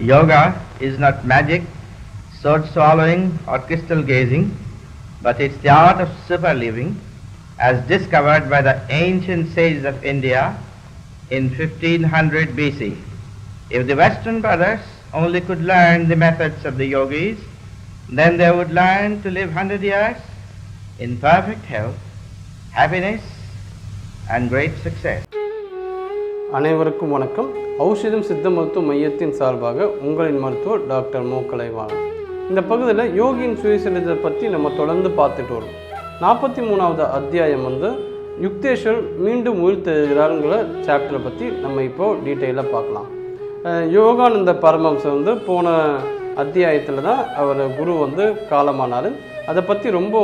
Yoga is not magic, sword swallowing, or crystal gazing, but it's the art of super living as discovered by the ancient sages of India in 1500 BC. If the Western brothers only could learn the methods of the yogis, then they would learn to live 100 years in perfect health, happiness, and great success. அனைவருக்கும் வணக்கம். ஔஷதம் சித்த மருத்துவ மையத்தின் சார்பாக உங்களின் மருத்துவர் doctor மோ. கலைவாணன். இந்த பகுதியில் யோகியின் சுயசரிதை பற்றி நம்ம தொடர்ந்து பார்த்துட்டு வரோம். நாற்பத்தி மூணாவது அத்தியாயம் வந்து யுக்தேஸ்வர் மீண்டும் உயிர்த்தெழுகிறாருங்கிற சாப்டரை பற்றி நம்ம இப்போது டீட்டெயிலாக பார்க்கலாம். யோகானந்த பரமம்சம் வந்து போன அத்தியாயத்தில் தான் அவர் குரு வந்து காலமானார். அதை பற்றி ரொம்ப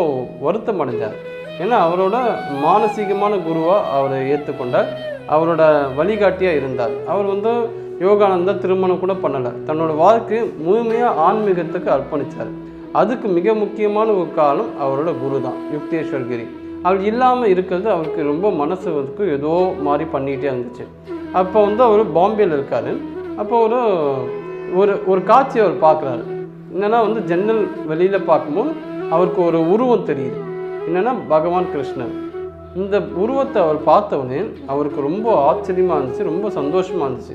வருத்தம் அடைஞ்சார். ஏன்னா அவரோட மானசீகமான குருவாக அவரை ஏற்றுக்கொண்டார். அவரோட வழிகாட்டியாக இருந்தார். அவர் வந்து யோகானந்தா திருமணம் கூட பண்ணலை. தன்னோட வாழ்க்கை முழுமையாக ஆன்மீகத்துக்கு அர்ப்பணித்தார் அதுக்கு மிக முக்கியமான ஒரு காலம் அவரோட குரு தான் யுக்தேஸ்வர்கிரி அவர் இல்லாமல் இருக்கிறது அவருக்கு ரொம்ப மனசு வந்து ஏதோ மாதிரி பண்ணிகிட்டே இருந்துச்சு. அப்போ வந்து அவர் பாம்பேயில் இருக்கார். அப்போ ஒரு ஒரு ஒரு காட்சி அவர் பார்க்குறாரு. என்னென்னா வந்து ஜன்னல் வெளியில் பார்க்கும்போது அவருக்கு ஒரு உருவம் தெரியுது. என்னென்னா பகவான் கிருஷ்ணன். இந்த உருவத்தை அவர் பார்த்தவொடனே அவருக்கு ரொம்ப ஆச்சரியமாக இருந்துச்சு ரொம்ப சந்தோஷமாக இருந்துச்சு.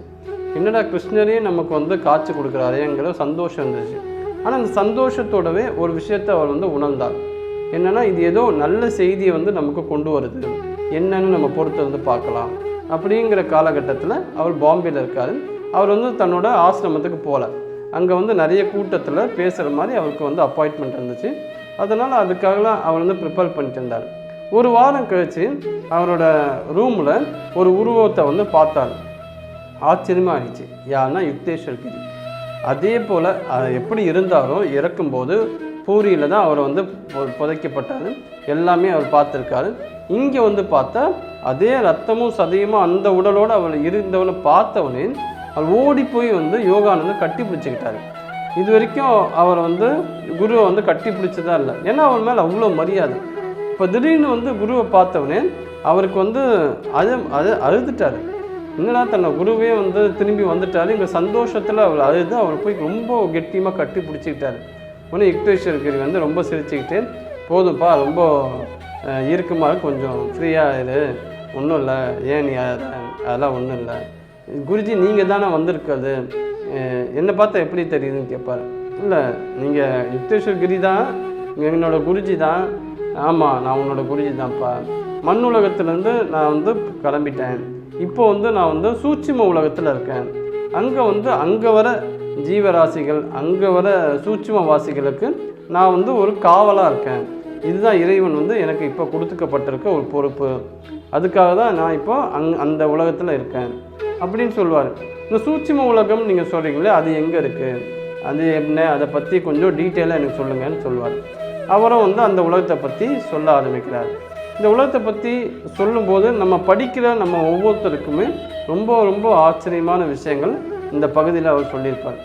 என்னடா கிருஷ்ணரே நமக்கு வந்து காட்சி கொடுக்குறாருங்கிற சந்தோஷம் இருந்துச்சு. ஆனால் அந்த சந்தோஷத்தோடவே ஒரு விஷயத்தை அவர் வந்து உணர்ந்தார். என்னென்னா இது ஏதோ நல்ல செய்தியை வந்து நமக்கு கொண்டு வருது. என்னன்னு நம்ம பொறுத்து வந்து பார்க்கலாம். அப்படிங்கிற காலகட்டத்தில் அவர் பாம்பேயில் இருக்கார். அவர் வந்து தன்னோட ஆசிரமத்துக்கு போகல அங்கே வந்து நிறைய கூட்டத்தில் பேசுகிற மாதிரி அவருக்கு வந்து அப்பாயின்மெண்ட் இருந்துச்சு. அதனால் அதுக்காகலாம் அவர் வந்து ப்ரிப்பேர் பண்ணிட்டு இருந்தார். ஒரு வாரம் கழித்து அவரோட ரூமில் ஒரு உருவத்தை வந்து பார்த்தார். ஆச்சரியமாக ஆயிடுச்சு யாருன்னா யுக்தேஸ்வர் கிரி. அதே போல் எப்படி இருந்தாரோ இறக்கும்போது பூரியில் தான் அவர் வந்து புதைக்கப்பட்டார். எல்லாமே அவர் பார்த்துருக்காரு. இங்கே வந்து பார்த்தா அதே ரத்தமும் சதையுமா அந்த உடலோடு அவர் இருந்தவனை பார்த்தவனே அவர் ஓடி போய் வந்து யோகானந்தர் கட்டி பிடிச்சிக்கிட்டாரு. இது வரைக்கும் அவரை வந்து குருவை வந்து கட்டி பிடிச்சதா இல்லை. ஏன்னா அவர் மேலே அவ்வளோ மரியாதை. இப்போ திடீர்னு வந்து குருவை பார்த்தவனே அவருக்கு வந்து அது அது அழுதுட்டார். என்னடா தன்னை குருவே வந்து திரும்பி வந்துட்டாரு. இங்கே சந்தோஷத்தில் அவர் அழுது அவர் போய் ரொம்ப கெட்டியமாக கட்டி பிடிச்சிக்கிட்டாரு. உடனே யுக்தேஸ்வர் கிரி வந்து ரொம்ப சிரிச்சுக்கிட்டு போதும்ப்பா ரொம்ப அஹ், கொஞ்சம் ஃப்ரீயாக இரு. ஒன்றும் இல்லை. ஏன் நீ அதெல்லாம் ஒன்றும் இல்லை. குருஜி நீங்கள் தானே வந்திருக்கிறது. என்னை பார்த்தா எப்படி தெரியுதுன்னு கேட்பாரு. இல்லை நீங்கள் யுக்தேஸ்வர் கிரி தான் என்னோட குருஜி தான். ஆமாம் நான் உன்னோட குருஜி தான்ப்பா. மண் உலகத்துலேருந்து நான் வந்து கிளம்பிட்டேன். இப்போ வந்து நான் வந்து சூட்சும உலகத்தில் இருக்கேன். அங்கே வந்து அங்கே வர ஜீவராசிகள் அங்கே வர சூட்சும வாசிகளுக்கு நான் வந்து ஒரு காவலாக இருக்கேன். இதுதான் இறைவன் வந்து எனக்கு இப்போ கொடுத்துக்கப்பட்டிருக்க ஒரு பொறுப்பு. அதுக்காக தான் நான் இப்போ அங் அந்த உலகத்தில் இருக்கேன். அப்படின்னு சொல்லுவார் இந்த சூட்சிம உலகம் நீங்கள் சொல்கிறீங்களே அது எங்கே இருக்குது அது என்ன? அதை பற்றி கொஞ்சம் டீட்டெயிலாக எனக்கு சொல்லுங்கன்னு சொல்லுவார். அவரும் வந்து அந்த உலகத்தை பற்றி சொல்ல ஆரம்பிக்கிறார். இந்த உலகத்தை பற்றி சொல்லும்போது நம்ம படிக்கிற நம்ம ஒவ்வொருத்தருக்குமே ரொம்ப ரொம்ப ஆச்சரியமான விஷயங்கள் இந்த பகுதியில் அவர் சொல்லியிருப்பார்.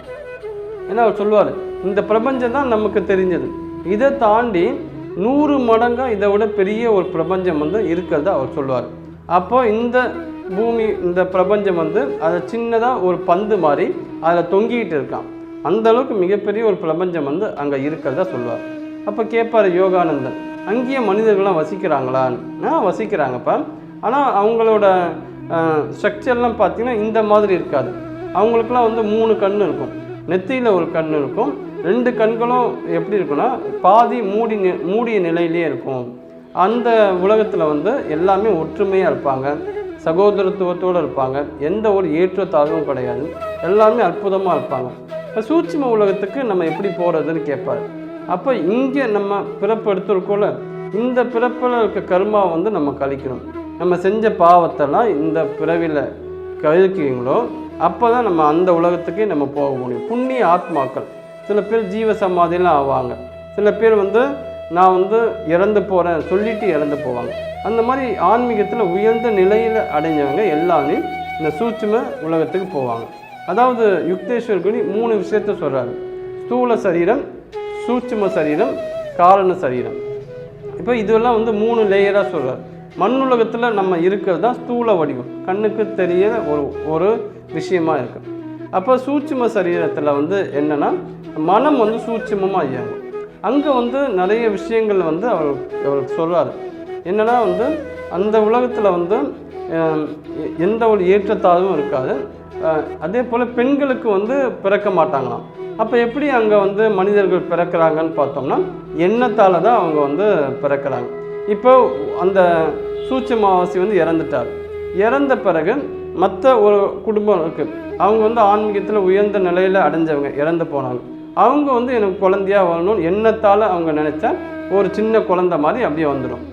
ஏன்னா அவர் சொல்லுவார் இந்த பிரபஞ்சம் தான் நமக்கு தெரிஞ்சது. இதை தாண்டி நூறு மடங்காக இதை விட பெரிய ஒரு பிரபஞ்சம் வந்து இருக்கிறத அவர் சொல்லுவார். அப்போ இந்த பூமி இந்த பிரபஞ்சம் வந்து அதை சின்னதாக ஒரு பந்து மாதிரி அதில் தொங்கிக்கிட்டு இருக்கான். அந்த அளவுக்கு மிகப்பெரிய ஒரு பிரபஞ்சம் வந்து அங்கே இருக்கிறதா சொல்லுவார். அப்போ கேட்பார் யோகானந்தன் அங்கேயே மனிதர்கள்லாம் வசிக்கிறாங்களான்னு? ஆ வசிக்கிறாங்கப்பா. ஆனால் அவங்களோட ஸ்ட்ரக்சர்லாம் பார்த்தீங்கன்னா இந்த மாதிரி இருக்காது. அவங்களுக்குலாம் வந்து மூணு கண் இருக்கும். நெத்தியில் ஒரு கண் இருக்கும். ரெண்டு கண்களும் எப்படி இருக்குன்னா பாதி மூடி மூடிய நிலையிலே இருக்கும். அந்த உலகத்தில் வந்து எல்லாமே ஒற்றுமையாக இருப்பாங்க. சகோதரத்துவத்தோடு இருப்பாங்க. எந்த ஒரு ஏற்றத்தாழ்வும் கிடையாது. எல்லாமே அற்புதமாக இருப்பாங்க. இப்போ சூட்சிம உலகத்துக்கு நம்ம எப்படி போகிறதுன்னு கேட்பாரு. அப்போ இங்கே நம்ம பிறப்பு எடுத்துருக்கோல இந்த பிறப்பில் இருக்க கருமாவை வந்து நம்ம கழிக்கணும். நம்ம செஞ்ச பாவத்தெல்லாம் இந்த பிறவியில் கழிக்கிறீங்களோ அப்போ தான் நம்ம அந்த உலகத்துக்கே நம்ம போக முடியும். புண்ணிய ஆத்மாக்கள். சில பேர் ஜீவ சமாதிலாம் ஆவாங்க. சில பேர் வந்து நான் வந்து இறந்து போகிறேன் சொல்லிட்டு இறந்து போவாங்க. அந்த மாதிரி ஆன்மீகத்தில் உயர்ந்த நிலையில் அடைஞ்சவங்க எல்லாமே இந்த சூட்சும உலகத்துக்கு போவாங்க. அதாவது யுக்தேஸ்வர் குடி மூணு விஷயத்த சொல்கிறாரு ஸ்தூல சரீரம் சூட்சும சரீரம் காரண சரீரம். இப்போ இதெல்லாம் வந்து மூணு லேயராக சொல்கிறார் மண்ணுலகத்தில் நம்ம இருக்கிறது தான் ஸ்தூல வடிவம். கண்ணுக்கு தெரிய ஒரு ஒரு விஷயமாக இருக்குது அப்போ சூட்சும சரீரத்தில் வந்து என்னென்னா மனம் வந்து சூட்சுமமாக இயங்கும். அங்கே வந்து நிறைய விஷயங்கள் வந்து அவர் அவர் சொல்கிறார் என்னென்னா வந்து அந்த உலகத்தில் வந்து எந்த ஒரு ஏற்றத்தாழ்வும் இருக்காது. அதே போல் பெண்களுக்கு வந்து பிறக்க மாட்டாங்களாம். அப்போ எப்படி அங்கே வந்து மனிதர்கள் பிறக்கிறாங்கன்னு பார்த்தோம்னா எண்ணத்தால் தான் அவங்க வந்து பிறக்கிறாங்க. இப்போ அந்த சூட்சுமவாசி வந்து இறந்துட்டார். இறந்த பிறகு மற்ற ஒரு குடும்பம் இருக்குது அவங்க வந்து ஆன்மீகத்தில் உயர்ந்த நிலையில் அடைஞ்சவங்க இறந்து போனாங்க. அவங்க வந்து எனக்கு குழந்தையா வரணும்னு எண்ணத்தால் அவங்க நினச்சா ஒரு சின்ன குழந்தை மாதிரி அப்படியே வந்துடும்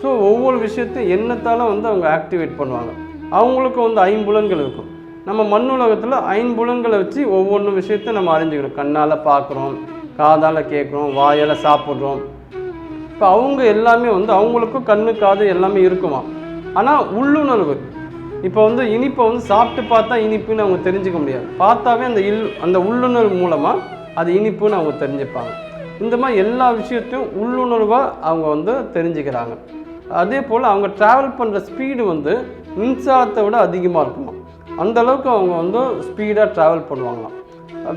ஸோ ஒவ்வொரு விஷயத்தையும் எண்ணத்தால் வந்து அவங்க ஆக்டிவேட் பண்ணுவாங்க. அவங்களுக்கு வந்து ஐம்புலன்கள் இருக்கும். நம்ம மண்ணுலகத்தில் ஐம்புலன்களை வச்சு ஒவ்வொன்று விஷயத்தை நம்ம அறிஞ்சுக்கிறோம் கண்ணால் பார்க்குறோம் காதால் கேட்குறோம் வாயால் சாப்பிட்றோம். இப்போ அவங்க எல்லாமே வந்து அவங்களுக்கும் கண்ணு காது எல்லாமே இருக்குமா? ஆனால் உள்ளுணர்வு. இப்போ வந்து இனிப்பை வந்து சாப்பிட்டு பார்த்தா இனிப்புன்னு அவங்க தெரிஞ்சுக்க முடியாது. பார்த்தாவே அந்த இல் அந்த உள்ளுணர்வு மூலமாக அது இனிப்புன்னு அவங்க தெரிஞ்சுப்பாங்க. இந்த மாதிரி எல்லா விஷயத்தையும் உள்ளுணர்வாக அவங்க வந்து தெரிஞ்சுக்கிறாங்க. அதே போல் அவங்க ட்ராவல் பண்ணுற ஸ்பீடு வந்து மின்சாரத்தை விட அதிகமாக இருக்குமா? அந்த அளவுக்கு அவங்க வந்து ஸ்பீடாக ட்ராவல் பண்ணுவாங்களாம்.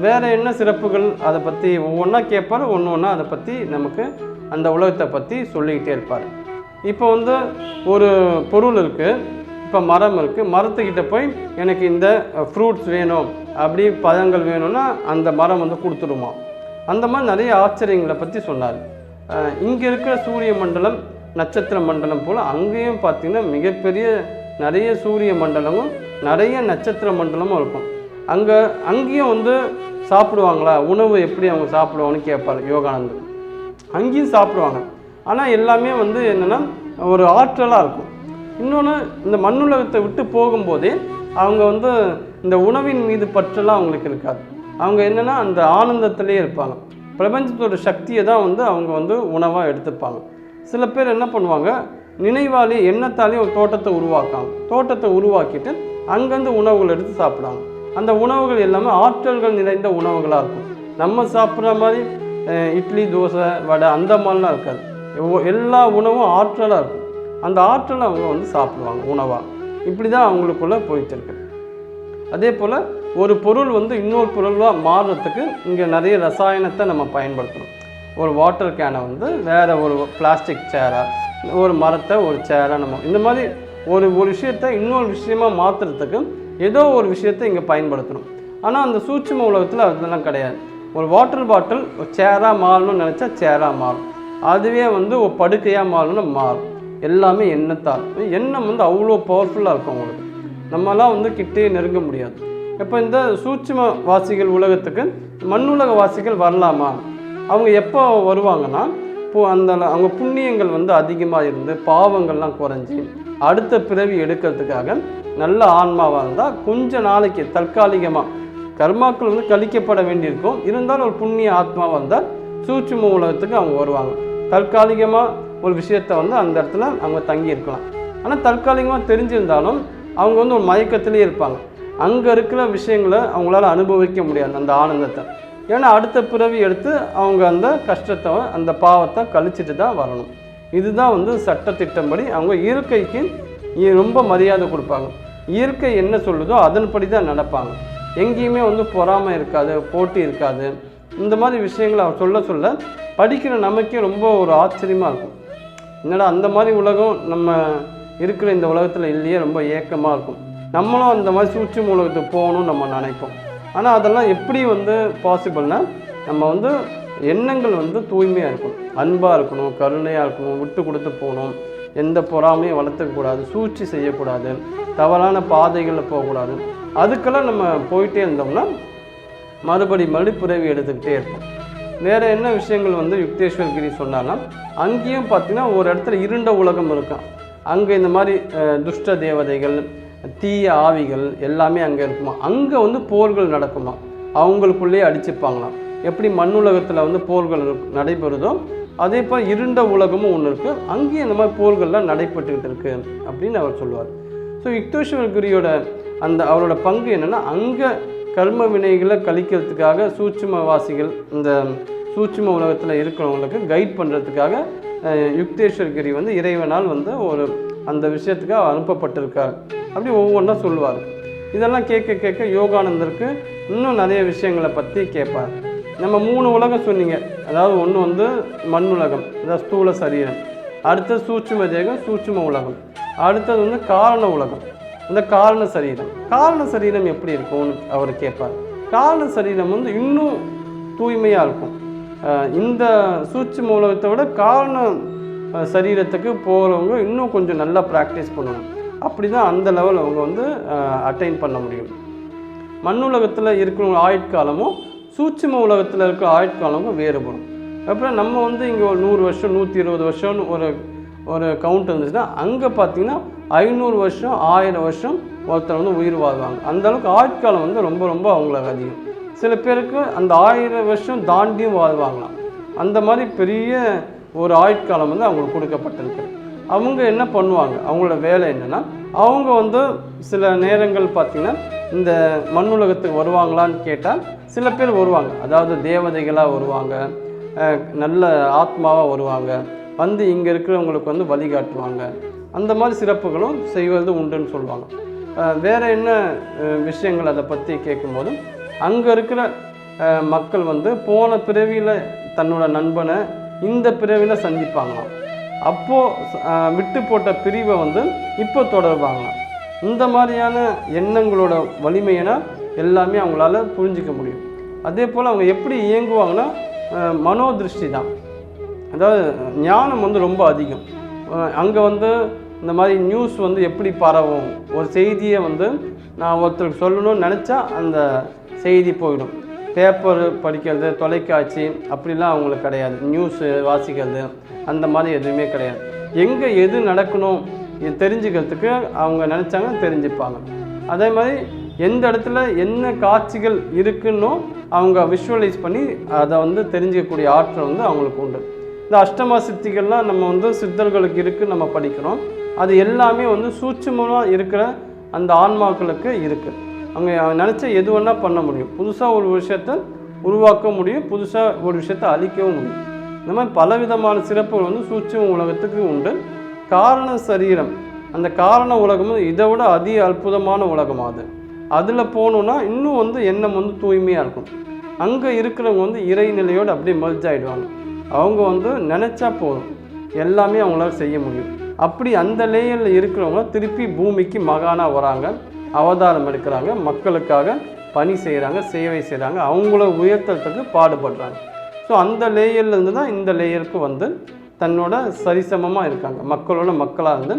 வேறு என்ன சிறப்புகள்? அதை பற்றி ஒவ்வொன்றா கேட்பார் ஒன்று ஒன்றா அதை பற்றி நமக்கு அந்த உலகத்தை பற்றி சொல்லிக்கிட்டே இருப்பார். இப்போ வந்து ஒரு பொருள் இருக்குது இப்போ மரம் இருக்குது மரத்துக்கிட்ட போய் எனக்கு இந்த ஃப்ரூட்ஸ் வேணும். அப்படி பழங்கள் வேணும்னா அந்த மரம் வந்து கொடுத்துருமா அந்த மாதிரி நிறைய ஆச்சரியங்களை பற்றி சொன்னார். இங்கே இருக்கிற சூரிய மண்டலம் நட்சத்திர மண்டலம் போல் அங்கேயும் பார்த்திங்கன்னா மிகப்பெரிய நிறைய சூரிய மண்டலமும் நிறைய நட்சத்திர மண்டலமும் இருக்கும். அங்கே அங்கேயும் வந்து சாப்பிடுவாங்களா? உணவு எப்படி அவங்க சாப்பிடுவாங்கன்னு கேட்பார் யோகானந்தர். அங்கேயும் சாப்பிடுவாங்க. ஆனால் எல்லாமே வந்து என்னென்னா ஒரு ஆற்றலாக இருக்கும். இன்னொன்று இந்த மண்ணுலகத்தை விட்டு போகும்போதே அவங்க வந்து இந்த உணவின் மீது பற்றெல்லாம் அவங்களுக்கு இருக்காது. அவங்க என்னென்னா அந்த ஆனந்தத்திலே இருப்பாங்க. பிரபஞ்சத்தோட சக்தியை தான் வந்து அவங்க வந்து உணவாக எடுத்துப்பாங்க. சில பேர் என்ன பண்ணுவாங்க? நினைவாலே எண்ணத்தாலே ஒரு தோட்டத்தை உருவாக்காங்க தோட்டத்தை உருவாக்கிட்டு அங்கேருந்து உணவுகள் எடுத்து சாப்பிடுவாங்க. அந்த உணவுகள் எல்லாமே ஆற்றல்கள் நிறைந்த உணவுகளாக இருக்கும். நம்ம சாப்பிட்ற மாதிரி இட்லி தோசை வடை அந்த மாதிரிலாம் இருக்காது. எல்லா உணவும் ஆற்றலாக இருக்கும். அந்த ஆற்றலை அவங்க வந்து சாப்பிடுவாங்க உணவாக இப்படி தான் அவங்களுக்குள்ளே போயிட்டு இருக்குது அதே போல் ஒரு பொருள் வந்து இன்னொரு பொருளாக மாறுறதுக்கு இங்கே நிறைய ரசாயனத்தை நம்ம பயன்படுத்தணும். ஒரு வாட்டர் கேனை வந்து வேறு ஒரு பிளாஸ்டிக் சேராக ஒரு மரத்தை ஒரு சேராக நம்ம இந்த மாதிரி ஒரு ஒரு விஷயத்தை இன்னொரு விஷயமாக மாற்றுறதுக்கு ஏதோ ஒரு விஷயத்தை இங்கே பயன்படுத்தணும். ஆனால் அந்த சூட்சும உலகத்தில் அதெல்லாம் கிடையாது. ஒரு வாட்டர் பாட்டில் ஒரு சேராக மாறணும்னு நினச்சா சேராக மாறும். அதுவே வந்து ஒரு படுக்கையாக மாறணும்னு மாறும். எல்லாமே எண்ணத்தால். எண்ணம் வந்து அவ்வளோ பவர்ஃபுல்லாக இருக்கும் உங்களுக்கு. நம்மலாம் வந்து கிட்டே நெருங்க முடியாது. இப்போ இந்த சூட்சும வாசிகள் உலகத்துக்கு மண்ணுலக வாசிகள் வரலாமா? அவங்க எப்போ வருவாங்கன்னா இப்போ அந்த அவங்க புண்ணியங்கள் வந்து அதிகமாக இருந்து பாவங்கள்லாம் குறைஞ்சி அடுத்த பிறவி எடுக்கிறதுக்காக நல்ல ஆன்மாவாக இருந்தால் கொஞ்ச நாளைக்கு தற்காலிகமாக கர்மாக்கள் வந்து கழிக்கப்பட வேண்டியிருக்கும். இருந்தாலும் ஒரு புண்ணிய ஆத்மாவாக இருந்தால் சூட்சும உலகத்துக்கு அவங்க வருவாங்க. தற்காலிகமாக ஒரு விஷயத்தை வந்து அந்த இடத்துல அவங்க தங்கியிருக்கலாம். ஆனால் தற்காலிகமாக தெரிஞ்சிருந்தாலும் அவங்க வந்து ஒரு மயக்கத்துலேயே இருப்பாங்க. அங்கே இருக்கிற விஷயங்களை அவங்களால அனுபவிக்க முடியாது அந்த ஆனந்தத்தை. ஏன்னா அடுத்த பிறவி எடுத்து அவங்க அந்த கஷ்டத்தை அந்த பாவத்தை கழிச்சிட்டு தான் வரணும். இதுதான் வந்து சட்டத்திட்டம்படி அவங்க இயற்கைக்கு ரொம்ப மரியாதை கொடுப்பாங்க. இயற்கை என்ன சொல்லுதோ அதன்படி தான் நடப்பாங்க. எங்கேயுமே வந்து பொறாமை இருக்காது போட்டி இருக்காது. இந்த மாதிரி விஷயங்களை அவர் சொல்ல சொல்ல படிக்கிற நமக்கே ரொம்ப ஒரு ஆச்சரியமாக இருக்கும். என்னடா அந்த மாதிரி உலகம் நம்ம இருக்கிற இந்த உலகத்தில் இல்லையே ரொம்ப ஏக்கமாக இருக்கும். நம்மளும் அந்த மாதிரி சூழ்ச்சி உலகத்துக்கு போகணும்னு நம்ம நினைப்போம். ஆனால் அதெல்லாம் எப்படி வந்து பாசிபிள்னால் நம்ம வந்து எண்ணங்கள் வந்து தூய்மையாக இருக்கணும் அன்பாக இருக்கணும் கருணையாக இருக்கணும் விட்டு கொடுத்து போகணும். எந்த பொறாமையும் வளர்த்துக்கக்கூடாது சூழ்ச்சி செய்யக்கூடாது தவறான பாதைகளில் போகக்கூடாது. அதுக்கெல்லாம் நம்ம போயிட்டே இருந்தோம்னா மறுபடி மறுபடி பிறவி எடுத்துக்கிட்டே இருப்போம். வேறு என்ன விஷயங்கள் வந்து யுக்தேஸ்வர் கிரி சொன்னாங்கன்னா அங்கேயும் பார்த்தீங்கன்னா ஒரு இடத்துல இருண்ட உலகம் இருக்கும் அங்கே இந்த மாதிரி துஷ்ட தேவதைகள் தீய ஆவிகள் எல்லாமே அங்கே இருக்குமா? அங்கே வந்து போர்கள் நடக்குமா? அவங்களுக்குள்ளேயே அடிச்சுப்பாங்களாம். எப்படி மண்ணுலகத்தில் வந்து போர்கள் நடைபெறுதோ அதே போல் இருண்ட உலகமும் ஒன்று இருக்குது அங்கேயும் இந்த மாதிரி போர்கள்லாம் நடைபெற்றுக்கிட்டு இருக்கு அப்படின்னு அவர் சொல்லுவார். ஸோ யுக்தேஸ்வர குரியோட அந்த அவரோட பங்கு என்னென்னா அங்கே கர்ம வினைகளை கழிக்கிறதுக்காக சூட்சுமவாசிகள் இந்த சூட்சும உலகத்தில் இருக்கிறவங்களுக்கு கைட் பண்ணுறதுக்காக யுக்தேஸ்வர் கிரி வந்து இறைவனால் வந்து ஒரு அந்த விஷயத்துக்கு அனுப்பப்பட்டிருக்கார். அப்படி ஒவ்வொன்றா சொல்லுவார். இதெல்லாம் கேட்க கேட்க யோகானந்தருக்கு இன்னும் நிறைய விஷயங்களை பற்றி கேட்பார். நம்ம மூணு உலகம் சொன்னீங்க. அதாவது ஒன்று வந்து மண் உலகம் அதாவது ஸ்தூல சரீரம். அடுத்தது சூட்சும தேகம் சூட்சும உலகம். அடுத்தது வந்து காரண உலகம் இந்த காரண சரீரம். காரண சரீரம் எப்படி இருக்கும்னு அவர் கேட்பார். காரண சரீரம் வந்து இன்னும் தூய்மையாக இருக்கும். இந்த சூட்சும மூலத்தை விட காரண சரீரத்துக்கு போகிறவங்க இன்னும் கொஞ்சம் நல்லா ப்ராக்டிஸ் பண்ணணும். அப்படி தான் அந்த லெவல் அவங்க வந்து அட்டைன் பண்ண முடியும். மண்ணுலகத்தில் இருக்கிறவங்க ஆயுட்காலமும் சூட்சும உலகத்தில் இருக்கிற ஆயுட்காலமும் வேறுபடும். அப்புறம் நம்ம வந்து இங்கே ஒரு நூறு வருஷம் நூற்றி இருபது வருஷம்னு ஒரு ஒரு கவுண்ட் இருந்துச்சுன்னா அங்கே பார்த்தீங்கன்னா ஐநூறு வருஷம் ஆயிரம் வருஷம் ஒருத்தர் வந்து உயிர் வாழ்வாங்க. அந்தளவுக்கு ஆயுட்காலம் வந்து ரொம்ப ரொம்ப அவங்களுக்கு அதிகம். சில பேருக்கு அந்த ஆயிரம் வருஷம் தாண்டியும் வாழ்வாங்களாம். அந்த மாதிரி பெரிய ஒரு ஆயுட்காலம் வந்து அவங்களுக்கு கொடுக்கப்பட்டிருக்கு. அவங்க என்ன பண்ணுவாங்க? அவங்களோட வேலை என்னென்னா அவங்க வந்து சில நேரங்கள் பார்த்திங்கன்னா இந்த மண் உலகத்துக்கு வருவாங்களான்னு கேட்டால் சில பேர் வருவாங்க. அதாவது தேவதைகளாக வருவாங்க நல்ல ஆத்மாவாக வருவாங்க வந்து இங்கே இருக்கிறவங்களுக்கு வந்து வழிகாட்டுவாங்க. அந்த மாதிரி சிறப்புகளும் செய்வது உண்டுன்னு சொல்லுவாங்க. வேறு என்ன விஷயங்கள் அதை பற்றி கேட்கும்போதும் அங்கே இருக்கிற மக்கள் வந்து போன பிறவியில் தன்னோட நண்பனை இந்த பிறவியில் சந்திப்பாங்களாம். அப்போது விட்டு போட்ட பிரிவை வந்து இப்போ தொடர்பாங்களாம் இந்த மாதிரியான எண்ணங்களோட வலிமையினா எல்லாமே அவங்களால புரிஞ்சிக்க முடியும். அதே போல் அவங்க எப்படி இயங்குவாங்கன்னா மனோ மனோதிருஷ்டி தான். அதாவது ஞானம் வந்து ரொம்ப அதிகம். அங்கே வந்து இந்த மாதிரி நியூஸ் வந்து எப்படி பரவும்? ஒரு செய்தியை வந்து நான் ஒருத்தருக்கு சொல்லணும்னு நினச்சா அந்த செய்தி போயிடும். பேப்பர் படிக்கிறது தொலைக்காட்சி அப்படிலாம் அவங்களுக்கு கிடையாது. நியூஸு வாசிக்கிறது அந்த மாதிரி எதுவுமே கிடையாது. எங்கே எது நடக்கணும் தெரிஞ்சுக்கிறதுக்கு அவங்க நினச்சாங்க தெரிஞ்சுப்பாங்க. அதே மாதிரி எந்த இடத்துல என்ன காட்சிகள் இருக்குன்னோ அவங்க விஷுவலைஸ் பண்ணி அதை வந்து தெரிஞ்சுக்கக்கூடிய ஆற்றல் வந்து அவங்களுக்கு உண்டு. இந்த அஷ்டமா சித்திகள்லாம் நம்ம வந்து சித்தர்களுக்கு இருக்குது நம்ம படிக்கிறோம். அது எல்லாமே வந்து சூட்சமாக இருக்கிற அந்த ஆன்மாக்களுக்கு இருக்குது அவங்க நினச்ச எது வேணால் பண்ண முடியும். புதுசாக ஒரு விஷயத்த உருவாக்க முடியும் புதுசாக ஒரு விஷயத்த அழிக்கவும் முடியும். இந்த மாதிரி பலவிதமான சிறப்புகள் வந்து சூட்சும உலகத்துக்கு உண்டு. காரண சரீரம். அந்த காரண உலகமும் இதை விட அதி அற்புதமான உலகம் அது. அதில் போகணுன்னா இன்னும் வந்து எண்ணம் வந்து தூய்மையாக இருக்கும். அங்கே இருக்கிறவங்க வந்து இறைநிலையோடு அப்படியே மெர்ஜ் ஆகிடுவாங்க அவங்க வந்து நினச்சா போதும். எல்லாமே அவங்களால செய்ய முடியும். அப்படி அந்த லேயரில் இருக்கிறவங்க திருப்பி பூமிக்கு மகானாக வராங்க. அவதாரம் எடுக்கிறாங்க மக்களுக்காக பணி செய்கிறாங்க சேவை செய்கிறாங்க அவங்கள உயர்த்தறதுக்கு பாடுபடுறாங்க. ஸோ அந்த லேயர்லேருந்து தான் இந்த லேயருக்கு வந்து தன்னோட சரிசமமாக இருக்காங்க. மக்களோட மக்களாக இருந்து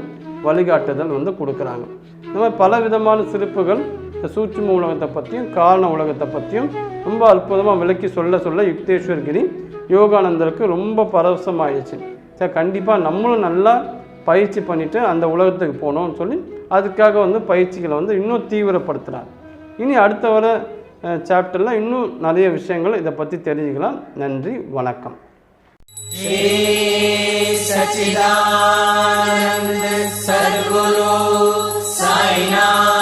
வழிகாட்டுதல் வந்து கொடுக்குறாங்க. இந்த மாதிரி பல விதமான சிரிப்புகள் இந்த சூட்சும உலகத்தை பற்றியும் காரண உலகத்தை பற்றியும் ரொம்ப அற்புதமாக விளக்கி சொல்ல சொல்ல யுக்தேஸ்வர் கிரி யோகானந்தருக்கு ரொம்ப பரவசமாகிடுச்சு சரி கண்டிப்பாக நம்மளும் நல்லா பயிற்சி பண்ணிவிட்டு அந்த உலகத்துக்கு போகணும்னு சொல்லி அதுக்காக வந்து பயிற்சிகளை வந்து இன்னும் தீவிரப்படுத்துகிறாங்க இனி அடுத்த வர சாப்டரில் இன்னும் நிறைய விஷயங்கள் இதை பற்றி தெரிஞ்சுக்கலாம். நன்றி வணக்கம். சச்சிதானந்த சர்வோ சாய்நாத்.